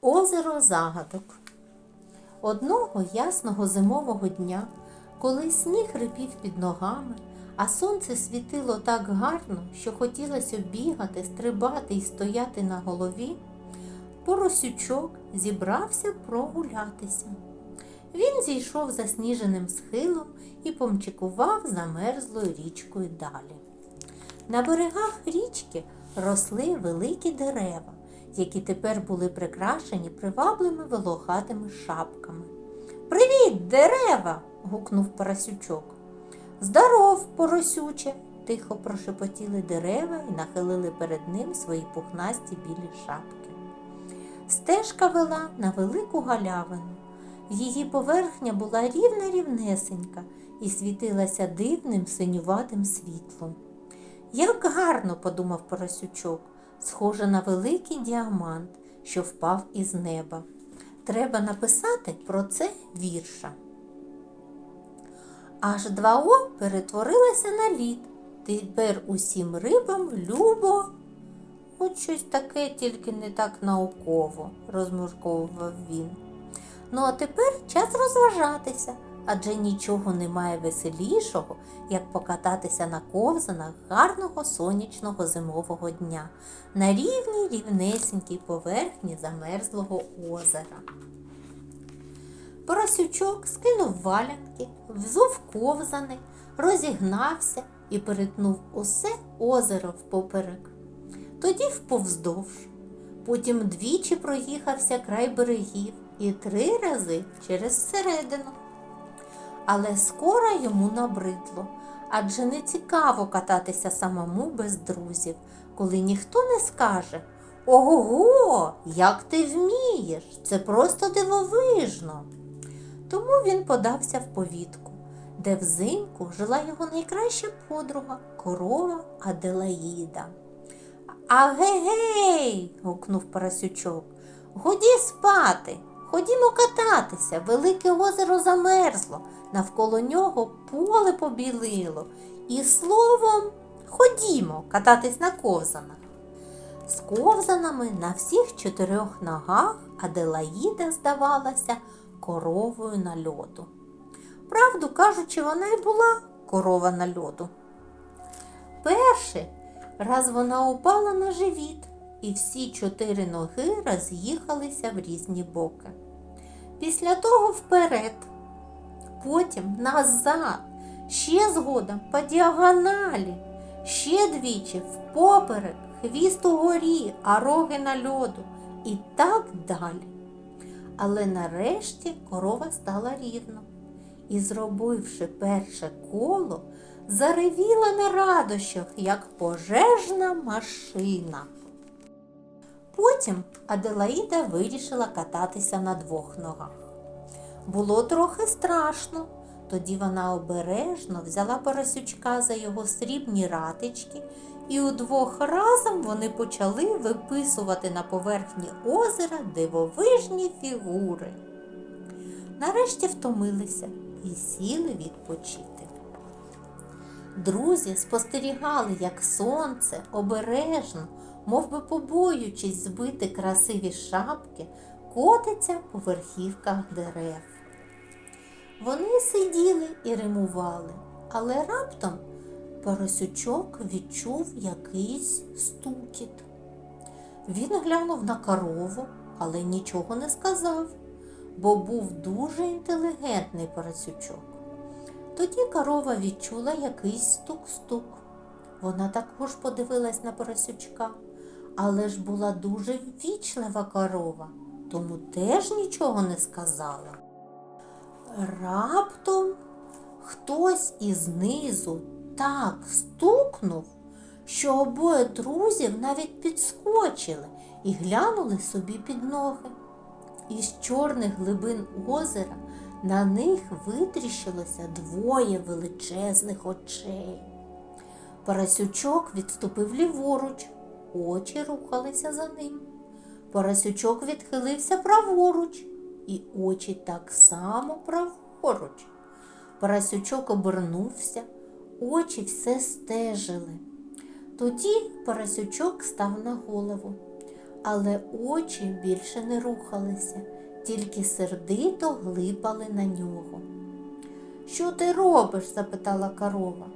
Озеро загадок. Одного ясного зимового дня, коли сніг рипів під ногами, а сонце світило так гарно, що хотілося бігати, стрибати і стояти на голові, поросючок зібрався прогулятися. Він зійшов засніженим схилом і помчикував замерзлою річкою далі. На берегах річки росли великі дерева, які тепер були прикрашені привабливими волохатими шапками. Привіт, дерева! гукнув Парасючок. Здоров, поросюче, тихо прошепотіли дерева і нахилили перед ним свої пухнасті білі шапки. Стежка вела на велику галявину. Її поверхня була рівна рівнесенька і світилася дивним синюватим світлом. Як гарно, подумав Поросючок, схоже на великий діамант, що впав із неба. Треба написати про це вірша. Аж 2О перетворилася на лід. Тепер усім рибам любо. От щось таке, тільки не так науково, розмірковував він. Ну, а тепер час розважатися, адже нічого немає веселішого, як покататися на ковзанах гарного сонячного зимового дня на рівній рівнесенькій поверхні замерзлого озера. Поросючок скинув валянки, взув ковзани, розігнався і перетнув усе озеро впоперек. Тоді вповздовж. Потім двічі проїхався край берегів і три рази через середину. Але скоро йому набридло, адже не цікаво кататися самому без друзів, коли ніхто не скаже Ого, як ти вмієш! Це просто дивовижно. Тому він подався в повітку, де взимку жила його найкраща подруга корова Аделаїда. Агегей. гукнув Парасючок. Годі спати. Ходімо кататися. Велике озеро замерзло, навколо нього поле побілило. І словом, ходімо кататись на ковзанах. З ковзанами на всіх чотирьох ногах Аделаїда здавалася коровою на льоду. Правду кажучи, вона й була корова на льоду. Перший раз вона упала на живіт, і всі чотири ноги роз'їхалися в різні боки. Після того вперед, потім назад, ще згодом по діагоналі, ще двічі впоперек, хвіст угорі, а роги на льоду і так далі. Але нарешті корова стала рівно і, зробивши перше коло, заревіла на радощах, як пожежна машина. Потім Аделаїда вирішила кататися на двох ногах. Було трохи страшно, тоді вона обережно взяла Поросючка за його срібні ратички, і удвох разом вони почали виписувати на поверхні озера дивовижні фігури. Нарешті втомилися і сіли відпочити. Друзі спостерігали, як сонце обережно, мов би побоюючись збити красиві шапки, котиться по верхівках дерев. Вони сиділи і римували, але раптом Поросючок відчув якийсь стукіт. Він глянув на корову, але нічого не сказав, бо був дуже інтелігентний поросючок. Тоді корова відчула якийсь стук-стук. Вона також подивилась на поросючка, але ж була дуже ввічлива корова, тому теж нічого не сказала. Раптом хтось із низу так стукнув, що обоє друзів навіть підскочили і глянули собі під ноги. Із чорних глибин озера на них витріщилося двоє величезних очей. Поросючок відступив ліворуч, очі рухалися за ним. Поросючок відхилився праворуч, і очі так само праворуч. Поросючок обернувся, очі все стежили. Тоді Поросючок став на голову, але очі більше не рухалися, тільки сердито глипали на нього. Що ти робиш? запитала корова.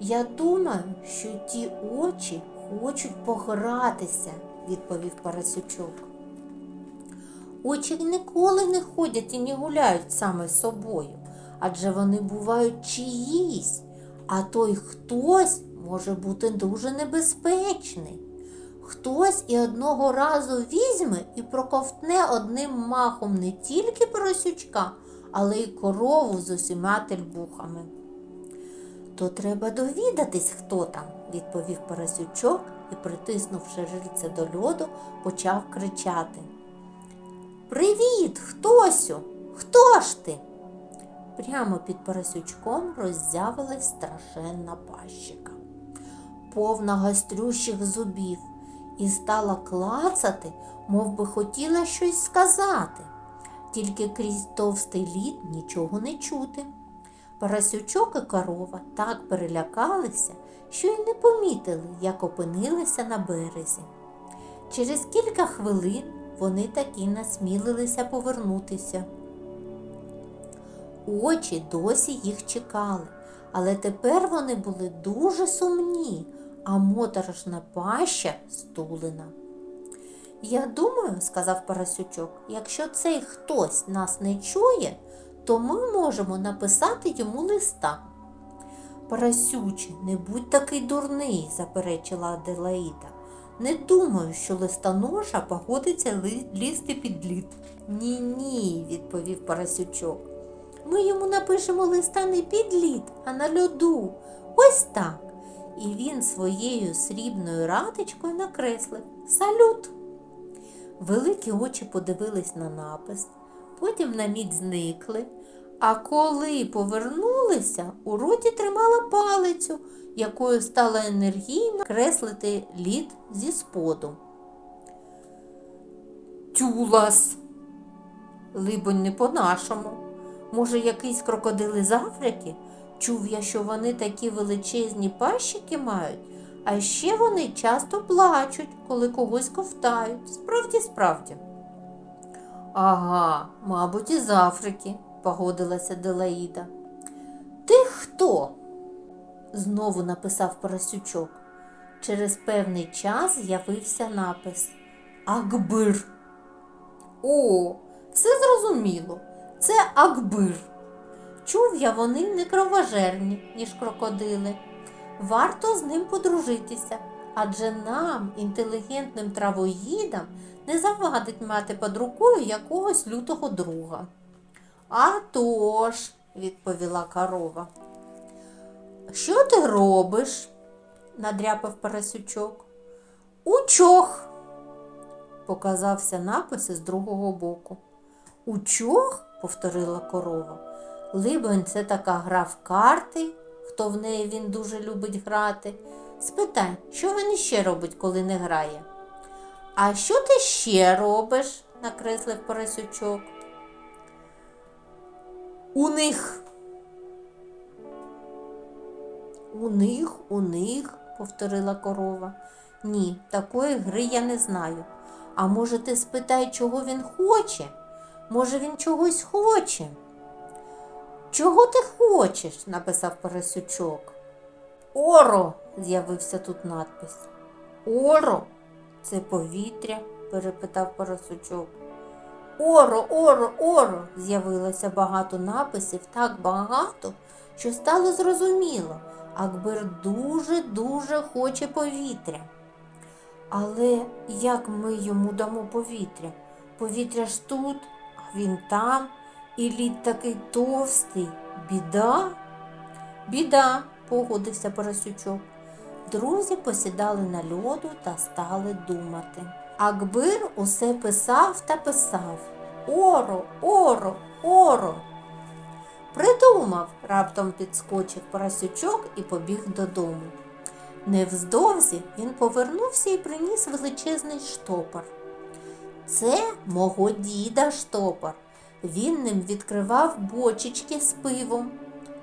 Я думаю, що ті очі хочуть погратися, відповів Парасючок. Очі ніколи не ходять і не гуляють саме собою, адже вони бувають чиїсь, а той хтось може бути дуже небезпечний. Хтось і одного разу візьме і проковтне одним махом не тільки поросючка, але й корову з усіма тельбухами. То треба довідатись, хто там, відповів Парасючок і, притиснувши рильце до льоду, почав кричати. Привіт, хтосю? Хто ж ти? Прямо під Парасючком роззявилась страшенна пащика, повна гострющих зубів, і стала клацати, мов би хотіла щось сказати, тільки крізь товстий лід нічого не чути. Парасючок і корова так перелякалися, що й не помітили, як опинилися на березі. Через кілька хвилин вони таки насмілилися повернутися. Очі досі їх чекали, але тепер вони були дуже сумні, а моторошна паща стулена. Я думаю, сказав Парасючок, якщо цей хтось нас не чує, то ми можемо написати йому листа. Парасюче, не будь такий дурний, заперечила Аделаїда. Не думаю, що листоноша погодиться лізти під лід. Ні, ні, відповів Парасючок. Ми йому напишемо листа не під лід, а на льоду. Ось так. І він своєю срібною ратичкою накреслив Салют. Великі очі подивились на напис, потім на мідь зникли, а коли повернулися, у роті тримала палицю, якою стала енергійно креслити лід зі споду. Тюлас. Либонь, не по-нашому. Може, якийсь крокодили з Африки? Чув я, що вони такі величезні пащики мають, а ще вони часто плачуть, коли когось ковтають. Справді, справді. Ага, мабуть, із Африки, погодилася Делаїда. Ти хто? знову написав Парасючок. Через певний час з'явився напис Акбир. О, все зрозуміло. Це Акбир. Чув я, вони не кровожерні, ніж крокодили. Варто з ним подружитися, адже нам, інтелігентним травоїдам, не завадить мати під рукою якогось лютого друга. «А тож», – відповіла корова. Що ти робиш? надряпав Парасючок. Учох, показався напис із другого боку. Учох? повторила корова. Либонь, це така гра в карти, хто в неї він дуже любить грати. Спитай, що він іще робить, коли не грає? А що ти ще робиш? накреслив Парасючок. У них. У них, у них, повторила корова. Ні, такої гри я не знаю. А може, ти спитай, чого він хоче? Може, він чогось хоче? Чого ти хочеш? написав Парасючок. Оро, з'явився тут надпис. Оро, це повітря, перепитав Парасючок. Оро, оро, оро, з'явилося багато написів, так багато, що стало зрозуміло. Акбер дуже-дуже хоче повітря. Але як ми йому дамо повітря? Повітря ж тут, а він там, і лід такий товстий. Біда? Біда, погодився Парасючок. Друзі посідали на льоду та стали думати. Акбир усе писав та писав. Оро, оро, оро. Придумав, раптом підскочив Парасючок і побіг додому. Невздовзі він повернувся і приніс величезний штопор. Це мого діда штопор. Він ним відкривав бочечки з пивом.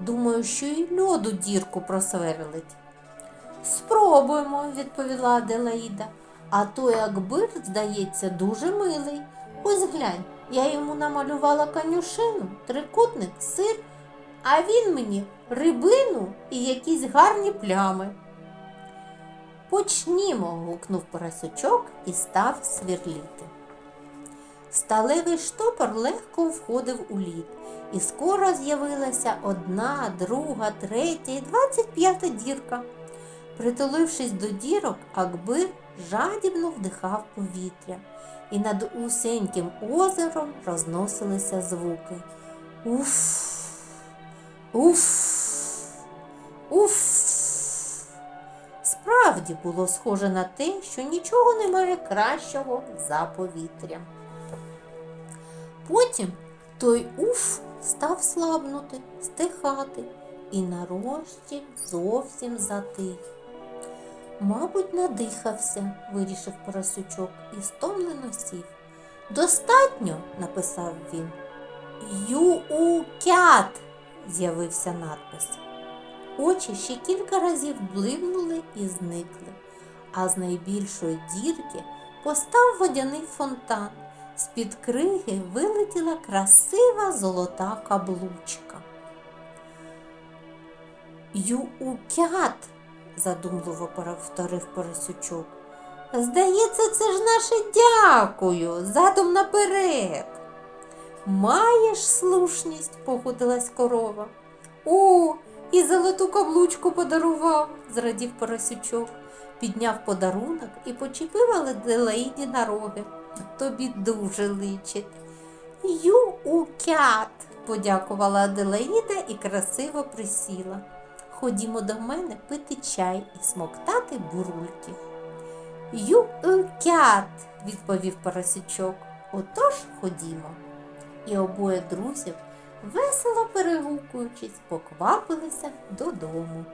Думаю, що й льоду дірку просверлить. Спробуємо, відповіла Аделаїда. А той Акбир, здається, дуже милий. Ось глянь, я йому намалювала конюшину, трикутник, сир, а він мені рибину і якісь гарні плями. Почнімо, гукнув Парасючок і став свірліти. Сталевий штопор легко входив у лід, і скоро з'явилася одна, друга, третя і двадцять п'ята дірка. Притулившись до дірок, Акбир жадібно вдихав повітря, і над усеньким озером розносилися звуки. Уф, уф, уф. Справді було схоже на те, що нічого немає кращого за повітря. Потім той уф став слабнути, стихати, і нарешті зовсім затих. Мабуть, надихався, вирішив Поросючок і стомлено сів. Достатньо, написав він. Ю-у-кят, з'явився надпис. Очі ще кілька разів блимнули і зникли, а з найбільшої дірки постав водяний фонтан. З-під криги вилетіла красива золота каблучка. Ю-у-кят, задумливо повторив Поросючок. Здається, це ж наше дякую, задом наперед. Маєш слушність, погодилась корова. О, і золоту каблучку подарував, зрадів Поросючок, підняв подарунок і почепив Аделаїді на роги. Тобі дуже личить. Ю-у-кят, подякувала Аделаїда і красиво присіла. Ходімо до мене пити чай і смоктати бурульки. Ю-у-кят, відповів Поросячок. Отож ходімо. І обоє друзів, весело перегукуючись, поквапилися додому.